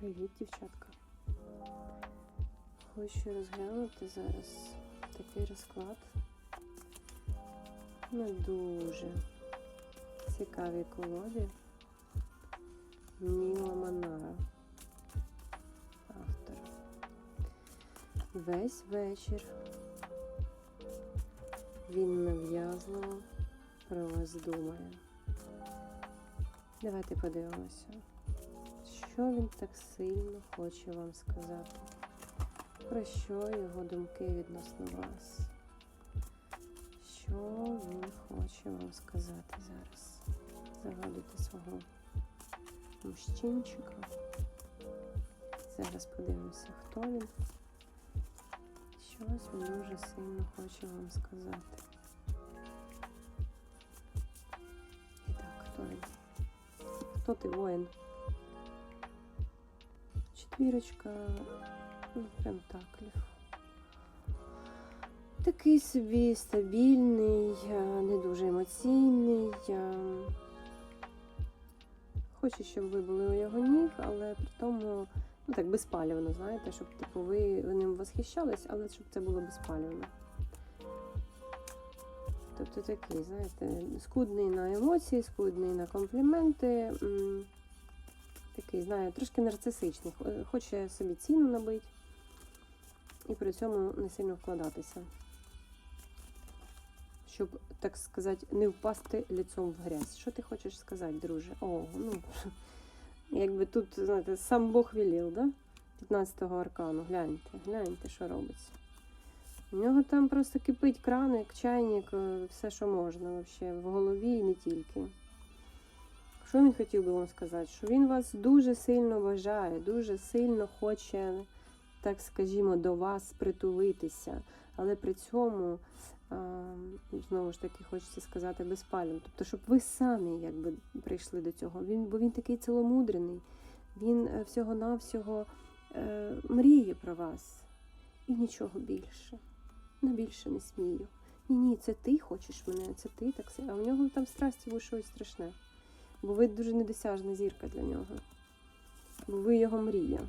Привіт, дівчатка. Хочу розглянути зараз такий розклад на дуже цікавій колоді Ніла Манара. Автор. Весь вечір він нав'язливо про вас думає. Давайте подивимося. Що він так сильно хоче вам сказати? Про що його думки відносно вас? Що він хоче вам сказати зараз? Загадуйте свого мужчинчика. Зараз подивимося, хто він. Щось він дуже сильно хоче вам сказати. І так, хто він? Хто ти воїн? Четвірочка ну, пентаклів. Такий собі стабільний, е, не дуже емоційний. е, Хоче, щоб ви були у його ніг, але при тому, ну так, безпалівно, знаєте, щоб типу, ви ним восхищались, але щоб це було безпалівно. Тобто такий, знаєте, скудний на емоції, скудний на компліменти. Такий, знаю, трошки нарцисичний, хоче собі ціну набити і при цьому не сильно вкладатися. Щоб, так сказати, не впасти лицом в грязь. Що ти хочеш сказати, друже? О, ну, якби тут, знаєте, сам Бог велів, да? 15-го аркану. Гляньте, гляньте, що робиться. У нього там просто кипить краник, чайник, е, все, що можна вообще, в голові і не тільки. Що він хотів би вам сказати? Що він вас дуже сильно бажає, дуже сильно хоче, так скажімо, до вас притулитися, але при цьому, знову ж таки, хочеться сказати, безпалім. Тобто, щоб ви самі якби прийшли до цього. Він, бо він такий ціломудрений, він е, всього-навсього е, мріє про вас і нічого більше. На більше не смію. Ні, ні, це ти хочеш мене, це ти так А в нього там страсті було щось страшне. Бо ви дуже недосяжна зірка для нього. Бо ви його мрія.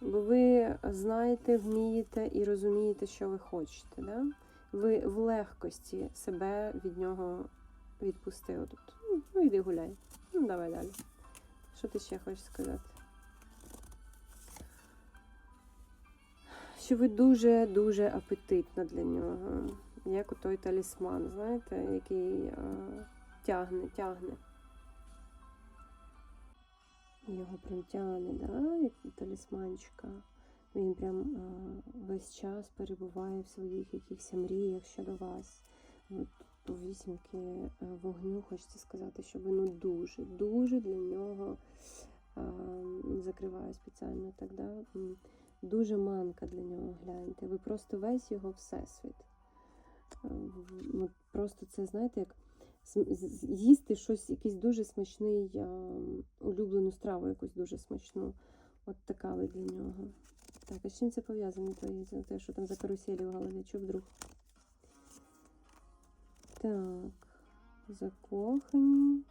Бо ви знаєте, вмієте і розумієте, що ви хочете. Да? Ви в легкості себе від нього відпустили. Тобто, ну, іди гуляй. Ну, давай далі. Що ти ще хочеш сказати? Що ви дуже-дуже апетитна для нього. Як у той талісман, знаєте, який е, тягне, тягне. Його прям тягне, да, як талісманчика. Він прям е, весь час перебуває в своїх якихось мріях щодо вас. От у вісімки е, вогню хочеться сказати, що ви ну дуже, дуже для нього е, закриваю спеціально так, да, дуже манка для нього, гляньте. Ви просто весь його всесвіт. Просто це, знаєте, як їсти щось, якийсь дуже смачний, улюблену страву, якусь дуже смачну. От така ви для нього. Так, а з чим це пов'язано твої, за те, що там за каруселі в голові? Чи вдруг? Так, закохані.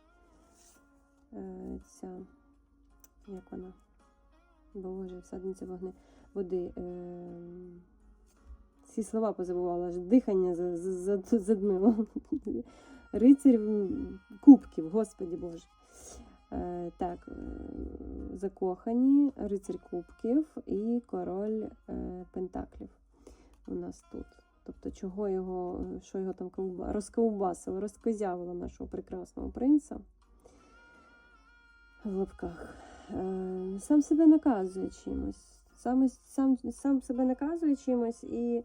Е, ця, як вона? Боже, всадниця вогни води. Е, всі слова позабувала, аж дихання за- за- за- задмило. Рицарь кубків, господі Боже. Е, так, е, закохані, рицарь кубків і король е, пентаклів у нас тут. Тобто, чого його, що його там ковба, розковбасило, розкозявило нашого прекрасного принца в лапках. Сам себе наказує чимось. Сам, сам, сам себе наказує чимось і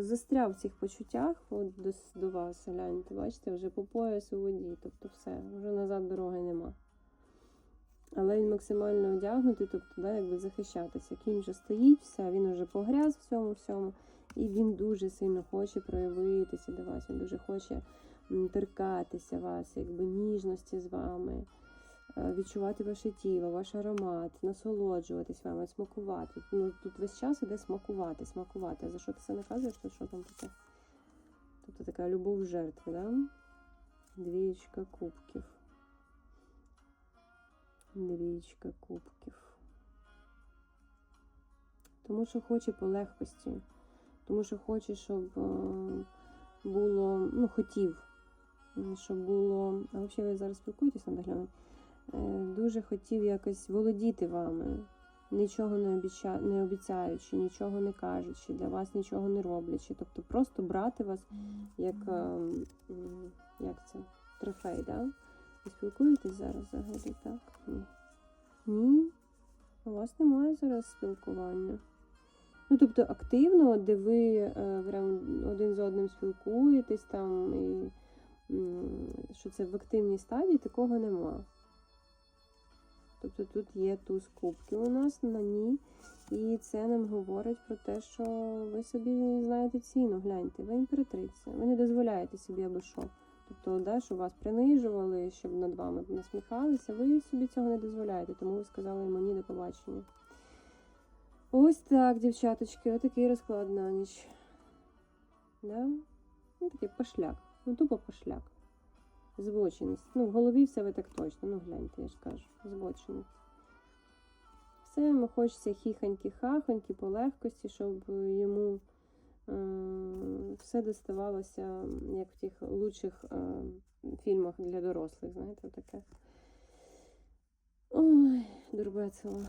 застряв в цих почуттях от до, до вас. Гляньте, бачите, вже по пояс у воді. Тобто все, вже назад дороги нема. Але він максимально одягнутий, тобто, да, якби захищатися. Кінь вже стоїть, все, він вже погряз в цьому всьому, і він дуже сильно хоче проявитися до вас. Він дуже хоче торкатися вас, якби ніжності з вами, е, відчувати ваше тіло, ваш аромат, насолоджуватись вами, смакувати. Ну, тут весь час іде смакувати, смакувати. А за що ти це наказуєш, то що там таке? Тобто така любов жертви, да? Двічка кубків. Двічка кубків. Тому що хоче по легкості. Тому що хоче, щоб е, було, ну, хотів, щоб було. А взагалі ви зараз спілкуєтесь, надо глянути. Е, Дуже хотів якось володіти вами, нічого не, обіця... не обіцяючи, нічого не кажучи, для вас нічого не роблячи. Тобто просто брати вас як, е, як це, трофей, да? Ви спілкуєтесь зараз взагалі, так? Ні. Ні. У вас немає зараз спілкування. Ну, тобто активно, де ви е, прям один з одним спілкуєтесь там, і що це в активній стадії, такого нема. Тобто тут є туз кубків у нас на ній, і це нам говорить про те, що ви собі знаєте ціну, гляньте, ви імператриця, ви не дозволяєте собі аби що. Тобто, да, щоб вас принижували, щоб над вами насміхалися, ви собі цього не дозволяєте, тому ви сказали мені до побачення. Ось так, дівчаточки, отакий розклад на ніч. Да? Ну, такий пошляк. Ну, тупо пошляк. Збоченість. Ну, в голові все ви так точно. Ну, гляньте, я ж кажу, збоченість. Все йому хочеться хіхоньки-хахоньки по легкості, щоб йому е, все доставалося, як в тих лучших е, фільмах для дорослих, знаєте, таке. Ой, дурбецело.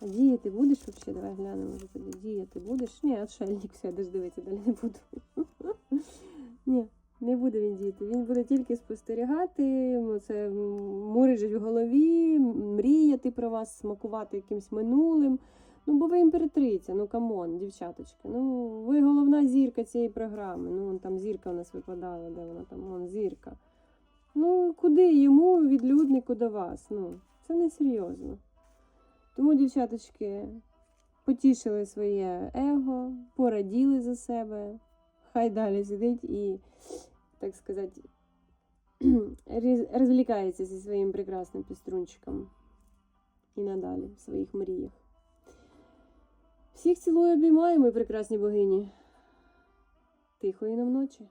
А діяти будеш взагалі? Давай глянемо тоді. Діяти будеш? Ні, отшельник, все, я дивитися далі не буду. Ні, не буде він діяти. Він буде тільки спостерігати, це мурижить в голові, мріяти про вас, смакувати якимсь минулим. Ну, бо ви імператриця, ну камон, дівчаточки. Ну, ви головна зірка цієї програми. Ну, там зірка у нас випадала, де вона там, вон зірка. Ну, куди йому, відлюднику до вас? Ну, це не серйозно. Тому, дівчаточки, потішили своє его, пораділи за себе. Хай далі сидить і, так сказати, роз- розвлікається зі своїм прекрасним піструнчиком. І надалі в своїх мріях. Всіх цілую обіймаю, мої прекрасні богині. Тихої нам ночі.